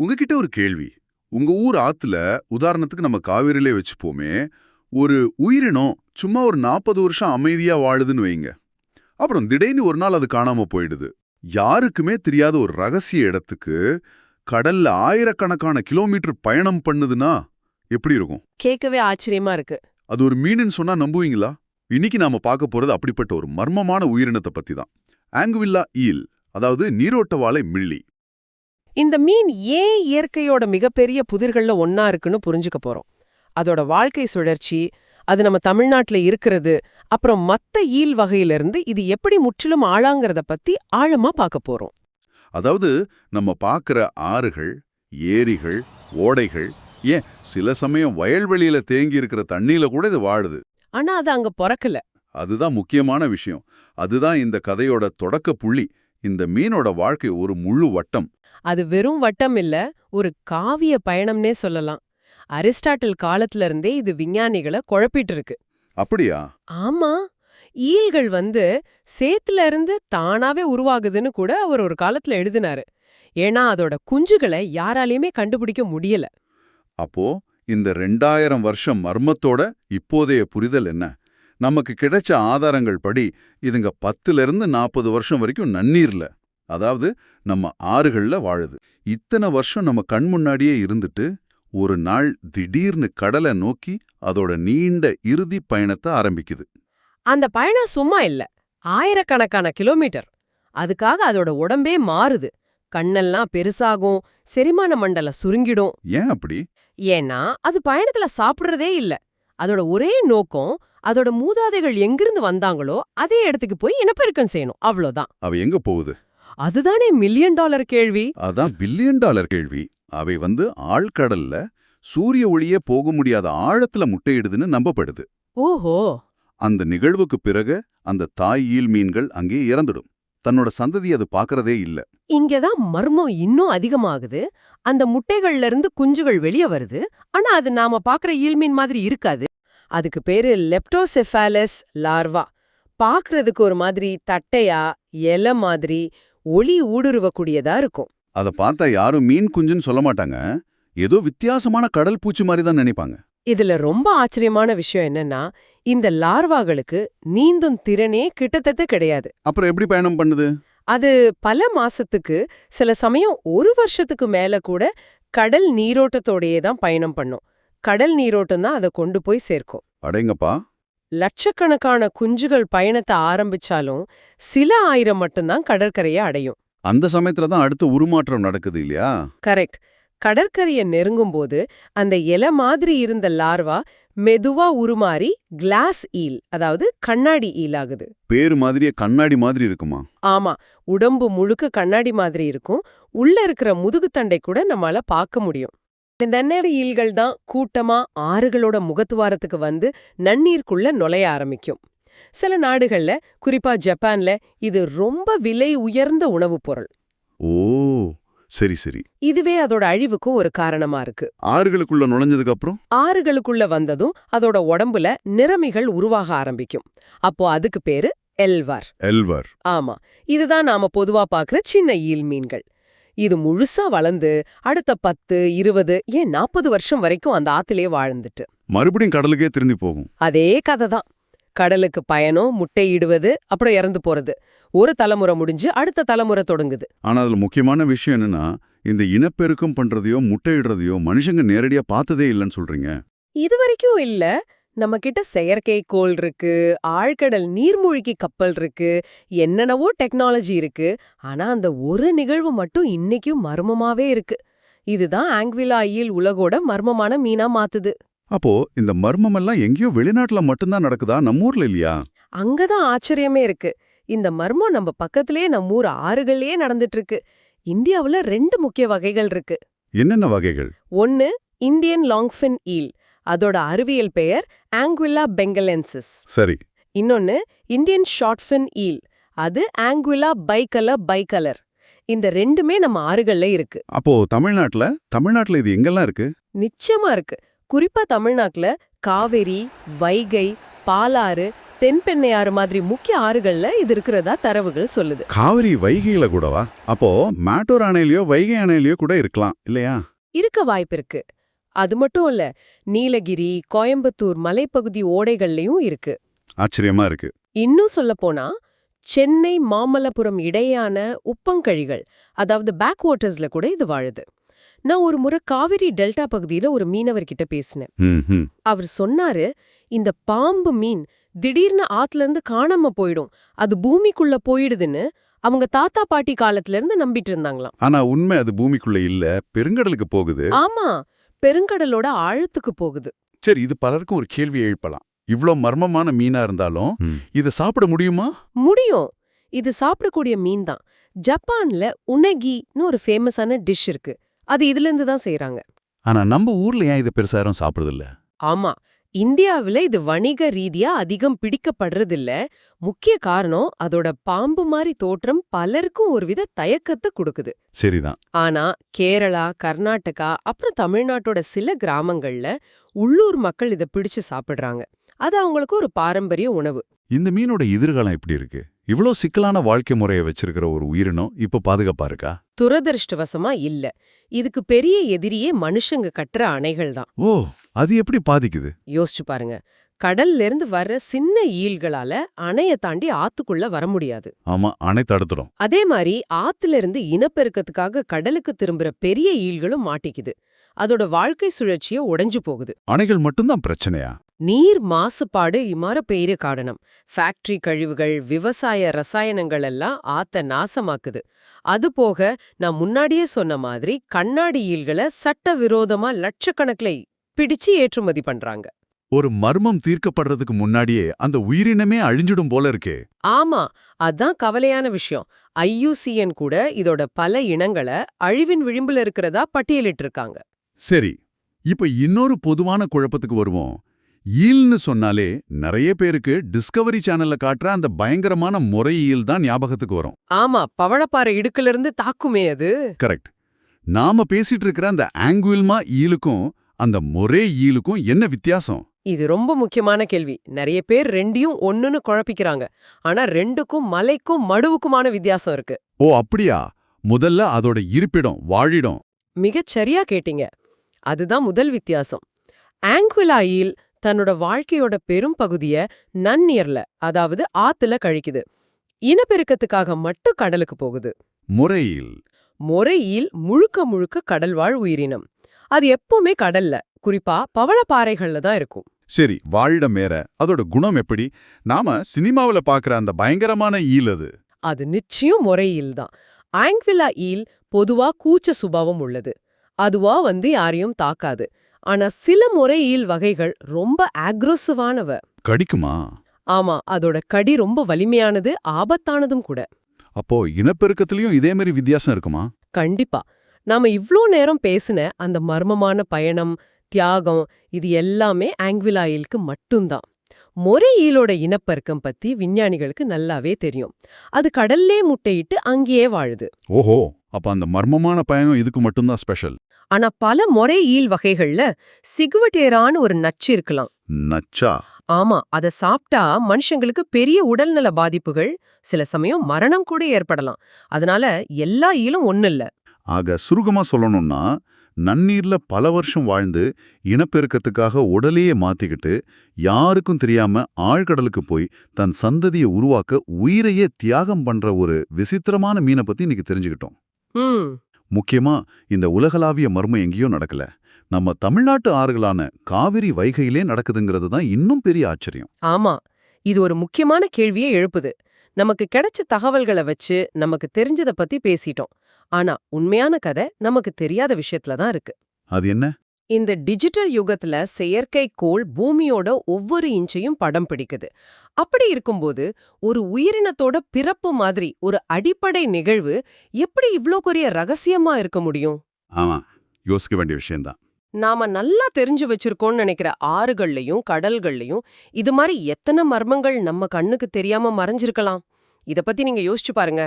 உங்ககிட்ட ஒரு கேள்வி. உங்க ஊர் ஆத்துல உதாரணத்துக்கு நம்ம காவிரியிலே வச்சுப்போமே ஒரு உயிரினம் சும்மா ஒரு நாற்பது வருஷம் அமைதியா வாழுதுன்னு வைங்க. அப்புறம் திடீர்னு ஒரு நாள் அது காணாம போயிடுது. யாருக்குமே தெரியாத ஒரு ரகசிய இடத்துக்கு கடல்ல ஆயிரக்கணக்கான கிலோமீட்டர் பயணம் பண்ணுதுன்னா எப்படி இருக்கும்? கேட்கவே ஆச்சரியமா இருக்கு. அது ஒரு மீனுன்னு சொன்னா நம்புவீங்களா? இன்னைக்கு நாம பார்க்க போறது அப்படிப்பட்ட ஒரு மர்மமான உயிரினத்தை பத்தி தான் ஆங்குவில்லா ஈல் அதாவது நீரோட்ட வாழை மிள்ளி இந்த மீன் ஏன் இயற்கையோட மிகப்பெரிய புதிர்கள்ல ஒன்னா இருக்குன்னு புரிஞ்சுக்க போறோம். அதோட வாழ்க்கை சுழற்சி அது நம்ம தமிழ்நாட்டுல இருக்கிறது அப்புறம் மத்த ஈல் வகையிலிருந்து இது எப்படி முற்றிலும் ஆழாங்கிறத பத்தி ஆழமா பார்க்க போறோம். அதாவது நம்ம பார்க்குற ஆறுகள் ஏரிகள் ஓடைகள் ஏன் சில சமயம் வயல்வெளியில தேங்கி இருக்கிற தண்ணியில கூட இது வாழுது. ஆனா அது அங்க பொறக்கல. அதுதான் முக்கியமான விஷயம். அதுதான் இந்த கதையோட தொடக்க புள்ளி. இந்த மீனோட வாழ்க்கை ஒரு முழு வட்டம். அது வெறும் வட்டம் இல்ல ஒரு காவிய பயணம்னே சொல்லலாம். அரிஸ்டாட்டில் காலத்துல இருந்தே இது விஞ்ஞானிகளை குழப்பிட்டு இருக்கு அப்படியா? ஆமா. ஈல்கள் வந்து சேத்துல இருந்து தானாவே உருவாகுதுன்னு கூட அவர் ஒரு காலத்துல எழுதினாரு. ஏன்னா அதோட குஞ்சுகளை யாராலையுமே கண்டுபிடிக்க முடியல. அப்போ இந்த ரெண்டாயிரம் வருஷம் மர்மத்தோட இப்போதைய புரிதல் என்ன? நமக்கு கிடைச்ச ஆதாரங்கள் படி இதுங்க பத்துல இருந்து நாற்பது வருஷம் வரைக்கும் நன்னீர்ல. அதாவது நம்ம ஆறுகள்ல வாழுது. இத்தனை வருஷம் நம்ம கண் முன்னாடியே இருந்துட்டு ஒரு நாள் திடீர்னு கடலை நோக்கி அதோட நீண்ட இறுதி பயணத்தை ஆரம்பிக்குது. அந்த பயணம் சும்மா இல்ல. ஆயிரக்கணக்கான கிலோமீட்டர். அதுக்காக அதோட உடம்பே மாறுது. கண்ணெல்லாம் பெருசாகும் செரிமான மண்டலம் சுருங்கிடும். ஏன் அப்படி? ஏன்னா அது பயணத்துல சாப்பிடுறதே இல்ல. அதோட ஒரே நோக்கம் அதோட மூதாதைகள் எங்கிருந்து வந்தாங்களோ அதே இடத்துக்கு போய் இனப்பெருக்கம் செய்யணும். அவ்வளோதான். அவ எங்க போகுது? அதுதானே மில்லியன் டாலர் கேள்வி. அதான் பில்லியன் டாலர் கேள்வி. அவை வந்து ஆழ்கடல்ல சூரிய ஒளியே போக முடியாத ஆழத்துல முட்டையிடுதுன்னு நம்பப்படுது. ஓஹோ. அந்த நிகழ்வுக்கு பிறகு அந்த தாய் ஈல் மீன்கள் அங்கே இறந்துடும். தன்னோட சந்ததி அது பார்க்கறதே இல்ல. இங்கதான் மர்மம் இன்னும் அதிகமாகுது. அந்த முட்டைகள்ல இருந்து குஞ்சுகள் வெளிய வருது. ஆனா அது நாம பாக்குற ஈல்மீன் மாதிரி இருக்காது. அதுக்கு பேரு லெப்டோசெஃபாலஸ் லார்வா பாக்குறதுக்கு ஒரு மாதிரி தட்டையா இலை மாதிரி ஒளி ஊடுருவக்கூடியதா இருக்கும். அத பார்த்தா யாரும் மீன் குஞ்சுன்னு சொல்ல மாட்டாங்க. ஏதோ வித்தியாசமான கடல் பூச்சி மாதிரி தான் நினைப்பாங்க. இதுல ரொம்ப ஆச்சரியமான விஷயம் என்னன்னா இந்த லார்வாகளுக்கு நீந்தும் திறனே கிட்டத்தட்ட கிடையாது. அப்புறம் எப்படி பயணம் பண்ணுது? அது பல மாசத்துக்கு சில சமயம் ஒரு வருஷத்துக்கு மேல கூட கடல் நீரோட்டத்தோடையே தான் பயணம் பண்ணும். கடல் நீரோட்டம் தான் அதை கொண்டு போய் சேர்க்கும். அடேங்கப்பா. லட்சக்கணக்கான குஞ்சுகள் பயணத்தை ஆரம்பிச்சாலும் சில ஆயிரம் மட்டும்தான் கடற்கரையை அடையும். அந்த சமயத்துல தான் அடுத்த உருமாற்றம் நடக்குது இல்லையா? கரெக்ட். கடற்கரையை நெருங்கும்போது அந்த இலை மாதிரி இருந்த லார்வா மெதுவா உருமாறி கிளாஸ் ஈல் அதாவது கண்ணாடி ஈல் ஆகுது. பேரு மாதிரியே கண்ணாடி மாதிரி இருக்குமா? ஆமா உடம்பு முழுக்க கண்ணாடி மாதிரி இருக்கும். உள்ள இருக்கிற முதுகுத்தண்டை கூட நம்மால பார்க்க முடியும். இந்த நன்னீர் ஈல்கள் தான் கூட்டமா ஆறுகளோட முகத்துவாரத்துக்கு வந்து நன்னீருக்குள்ள நுழைய ஆரம்பிக்கும். சில நாடுகள்ல குறிப்பா ஜப்பான்ல இது ரொம்ப விலை உயர்ந்த உணவுப் பொருள். ஓ சரி சரி. இதுவே அதோட அழிவுக்கும் ஒரு காரணமா இருக்கு. ஆறுகளுக்குள்ள நுழைஞ்சதுக்கு அப்புறம்? ஆறுகளுக்குள்ள வந்ததும் அதோட உடம்புல நிறமிகள் உருவாக ஆரம்பிக்கும். அப்போ அதுக்கு பேரு எல்வார். எல்வர். ஆமா இதுதான் நாம பொதுவா பாக்குற சின்ன ஈல் மீன்கள். இது முழுசா வளர்ந்து அடுத்த பத்து இருபது ஏன் நாற்பது வருஷம் வரைக்கும் அந்த ஆத்திலே வாழ்ந்துட்டு. மறுபடியும் கடலுக்கே திரும்பி போகும். அதே கதை தான் கடலுக்கு பயணம் முட்டையிடுவது அப்புறம் இறந்து போறது. ஒரு தலைமுறை முடிஞ்சு அடுத்த தலைமுறை தொடங்குது. ஆனா அதுல முக்கியமான விஷயம் என்னன்னா இந்த இனப்பெருக்கம் பண்றதையோ முட்டையிடுறதையோ மனுஷங்க நேரடியா பார்த்ததே இல்லைன்னு சொல்றீங்க. இது வரைக்கும் இல்ல. நம்ம கிட்ட செயற்கைக்கோள் இருக்கு ஆழ்கடல் நீர்மூழ்கி கப்பல் இருக்கு என்னென்னவோ டெக்னாலஜி இருக்கு. ஆனா அந்த ஒரு நிகழ்வு மட்டும் இன்னைக்கும் மர்மமாவே இருக்கு. இதுதான் ஆங்விலா ஈல் உலகோட மர்மமான மீனா மாத்துது. அப்போ இந்த மர்மம் எல்லாம் எங்கேயோ வெளிநாட்டுல மட்டும்தான் நடக்குதா? நம்ம ஊர்ல இல்லையா? அங்கதான் ஆச்சரியமே இருக்கு. இந்த மர்மம் நம்ம பக்கத்திலேயே நம்ம ஊர் ஆறுகள்லயே நடந்துட்டு இருக்கு இந்தியாவுல ரெண்டு முக்கிய வகைகள் இருக்கு. என்னென்ன வகைகள்? ஒன்னு இந்தியன் லாங்ஃபின் ஈல். அதோட அறிவியல் பெயர் ஆங்குவில்லா பெங்கலென்சிஸ் சரி. இன்னொன்னு இந்தியன் ஷார்ட்ஃபின் ஈல் அது ஆங்குவிலா பைகலர் பைகலர் இந்த ரெண்டுமே நம்ம ஆறுகள்ல இருக்கு. அப்போ தமிழ்நாட்டுல தமிழ்நாட்டுல இது எங்கெல்லாம் இருக்கு? நிச்சயமா இருக்கு. குறிப்பா தமிழ்நாட்டுல காவேரி வைகை பாலாறு தென்பெண்ணையாறு மாதிரி முக்கிய ஆறுகள்ல இது இருக்கிறதா தரவுகள் சொல்லுது. காவிரி வைகையில கூடவா? அப்போ மேட்டூர் அணையிலயோ வைகை அணையிலயோ கூட இருக்கலாம் இல்லையா? இருக்க வாய்ப்பிருக்கு அது மட்டும் இல்ல நீலகிரி கோயம்புத்தூர் மலைப்பகுதி ஓடைகள்லயும் இருக்கு. ஆச்சரியமா இருக்கு. இன்னும் சொல்லப் போனா சென்னை மாமல்லபுரம் இடையான உப்பங்கழிகள் அதாவது பேக் வாட்டர்ஸ்ல கூட இது வாழுது. நான் ஒரு முறை காவிரி டெல்டா பகுதியில ஒரு மீனவர்கிட்ட பேசினேன். அவர் சொன்னாரு இந்த பாம்பு மீன் திடீர்னு ஆத்துல இருந்து காணாம போயிடும் அது பூமிக்குள்ள போயிடுதுன்னு அவங்க தாத்தா பாட்டி காலத்துல இருந்து நம்பிட்டு இருந்தாங்களாம். ஆனா உண்மை அது பூமிக்குள்ள இல்ல பெருங்கடலுக்கு போகுது. ஆமா பெருங்கடலோட ஆழத்துக்கு போகுது. சரி இது பலருக்கும் ஒரு கேள்வி எழுப்பலாம். இவ்ளோ மர்மமான மீனா இருந்தாலும் இத சாப்பிட முடியுமா? முடியும். இது சாப்பிடக்கூடிய மீன் தான் ஜப்பான்ல உனகின்னு ஒரு ஃபேமஸான டிஷ் இருக்கு. அது இதுல இருந்து தான் செய்றாங்க. ஆனா நம்ம ஊர்ல ஏன் இதை பெருசா யாரும் சாப்பிடுறது இல்ல ஆமா. இந்தியாவுல இது வணிக ரீதியா அதிகம் பிடிக்கப்படுறதில்ல. முக்கிய காரணம் அதோட பாம்பு மாதிரி தோற்றம் பலருக்கும் ஒருவித தயக்கத்தை கொடுக்குது. சரிதான். ஆனா கேரளா கர்நாடகா அப்புறம் தமிழ்நாட்டோட சில கிராமங்கள்ல உள்ளூர் மக்கள் இத பிடிச்சு சாப்பிடுறாங்க. அது அவங்களுக்கு ஒரு பாரம்பரிய உணவு. இந்த மீனோட எதிர்காலம் எப்படி இருக்கு? இவ்ளோ சிக்கலான வாழ்க்கை முறையை வச்சிருக்கிற ஒரு உயிரினம் இப்ப பாதுகாப்பா இருக்கா? துரதிருஷ்டவசமா இல்ல. இதுக்கு பெரிய எதிரியே மனுஷங்க கட்டுற அணைகள் தான் ஓ! அது எப்படி பாதிக்குது? யோசிச்சு பாருங்க. கடல்ல இருந்து வர்ற சின்ன ஈல்களால அணைய தாண்டி ஆத்துக்குள்ள வர முடியாது. ஆமா அணை தடுத்துடும் அதே மாதிரி ஆத்துல இருந்து இனப்பெருக்கத்துக்காக கடலுக்கு திரும்புற பெரிய ஈல்களும் மாட்டிக்குது. அதோட வாழ்க்கை சுழற்சிய உடைஞ்சு போகுது. அணைகள் மட்டும்தான் பிரச்சனையா? நீர் மாசுபாடு இமார பெயர காரணம். ஃபேக்டரி கழிவுகள் விவசாய ரசாயனங்கள் எல்லாம் ஆத்த நாசமாக்குது. அது போக நான் முன்னாடியே சொன்ன மாதிரி கண்ணாடி ஈல்களை சட்டவிரோதமா லட்சக்கணக்கில் பிடிச்சு ஏற்றுமதி பண்றாங்க. ஒரு மர்மம் தீர்க்கப்படுறதுக்கு முன்னாடியே அந்த உயிரினமே அழிஞ்சிடும் போல இருக்கே. ஆமா அதான் கவலையான விஷயம். ஐயூசிஎன் கூட இதோட பல இனங்களை அழிவின் விளிம்புல இருக்கிறதா பட்டியலிட்டிருக்காங்க. சரி இப்ப இன்னொரு பொதுவான குழப்பத்துக்கு வருவோம். ஈல்னு சொன்னாலே நிறைய பேருக்கு டிஸ்கவரி சேனல்ல காட்டுற அந்த பயங்கரமான முறை ஈல் தான் ஞாபகத்துக்கு வரும். ஆமா பவழப்பாறை இடுக்குல இருந்து தாக்குமே அது. கரெக்ட். நாம பேசிட்டு இருக்கிற அந்த ஆங்குயில்மா ஈலுக்கும் அந்த மொரே ஈலுக்கும் என்ன வித்தியாசம்? இது ரொம்ப முக்கியமான கேள்வி. நிறைய பேர் ரெண்டையும் ஒண்ணுன்னு குழப்பிக்கிறாங்க. ஆனா ரெண்டுக்கும் மலைக்கும் மடுவுக்குமான வித்தியாசம் இருக்கு. ஓ அப்படியா? முதல்ல அதோட இருப்பிடம் வாழிடம். மிகச் சரியா கேட்டீங்க. அதுதான் முதல் வித்தியாசம். ஆங்குலா ஈல் தன்னோட வாழ்க்கையோட பெரும் பகுதிய நன்னீர்ல அதாவது ஆத்துல கழிக்குது. இனப்பெருக்கத்துக்காக மட்டும் கடலுக்கு போகுது. முறை ஈல். மொரை ஈல் முழுக்க முழுக்க கடல்வாழ் உயிரினம். அது எப்பவுமே கடல்ல. குறிப்பா பவளப்பாறைகள்ல தான் இருக்கும். சரி வாழிடம் மேற அதோட குணம் எப்படி? நாம சினிமாவுல பாக்குற அந்த பயங்கரமான ஈல் அது. அது நிச்சயம் மொரை ஈல் தான். ஆங்விலா ஈல் பொதுவா கூச்ச சுபாவம் உள்ளது. அதுவா வந்து யாரையும் தாக்காது. ஆனா சில முறை ஈல் வகைகள் ரொம்ப அக்ரோசிவானவ கடிக்குமா? ஆமா அதோட கடி ரொம்ப வலிமையானது ஆபத்தானதும் கூட. அப்போ இனப்பெருக்கத்திலயும் இதே மாதிரி வித்தியாசம் இருக்குமா? கண்டிப்பா. நாம இவ்ளோ நேரம் பேசின அந்த மர்மமான பயணம் தியாகம் இது எல்லாமே ஆங்விலா ஈலுக்கு மட்டும்தான். மொரை ஈலோட இனப்பெருக்கம் பத்தி விஞ்ஞானிகளுக்கு நல்லாவே தெரியும். அது கடல்லே முட்டையிட்டு அங்கேயே வாழுது. ஓஹோ! அப்ப அந்த மர்மமான பயணம் இதுக்கு மட்டும்தான் ஸ்பெஷல். ஆனா பல மொரை ஈல் வகைகள்ல சிகுவட்டேரான்னு ஒரு நச்சு இருக்கலாம். நச்சா? ஆமா அத சாப்பிட்டா மனுஷங்களுக்கு பெரிய உடல்நல பாதிப்புகள் சில சமயம் மரணம் கூட ஏற்படலாம். அதனால எல்லா ஈலும் ஒண்ணு இல்ல ஆக சுருகமா சொல்லணும்னா நன்னீர்ல பல வருஷம் வாழ்ந்து இனப்பெருக்கத்துக்காக உடலையே மாத்திக்கிட்டு யாருக்கும் தெரியாம ஆழ்கடலுக்கு போய் தன் சந்ததியை உருவாக்க உயிரையே தியாகம் பண்ற ஒரு விசித்திரமான மீனை பத்தி இன்னைக்கு தெரிஞ்சுக்கிட்டோம். முக்கியமா இந்த உலகளாவிய மர்மம் எங்கேயோ நடக்கல. நம்ம தமிழ்நாட்டு ஆறுகளான காவிரி வைகையிலே நடக்குதுங்கிறது தான் இன்னும் பெரிய ஆச்சரியம். ஆமா இது ஒரு முக்கியமான கேள்வியை எழுப்புது. நமக்கு கிடைச்ச தகவல்களை வச்சு நமக்கு தெரிஞ்சத பத்தி பேசிட்டோம். ஆனா உண்மையான கதை நமக்கு தெரியாத விஷயத்துல தான் இருக்கு. அது என்ன? இந்த டிஜிட்டல் யுகத்துல செயற்கைக்கோள் பூமியோட ஒவ்வொரு இன்ச்சையும் படம் பிடிக்குது. அப்படி இருக்கும்போது ஒரு உயிரினத்தோட பிறப்பு மாதிரி ஒரு அடிப்படை நிகழ்வு எப்படி இவ்ளோ பெரிய ரகசியமா இருக்க முடியும்? ஆமா யோசிக்க வேண்டிய விஷயம்தான். நாம நல்லா தெரிஞ்சு வச்சிருக்கோம்னு நினைக்கிற ஆறுகள்லயும் கடல்கள்லயும் இது மாதிரி எத்தனை மர்மங்கள் நம்ம கண்ணுக்கு தெரியாம மறைஞ்சிருக்கலாம்? இத பத்தி நீங்க யோசிச்சு பாருங்க.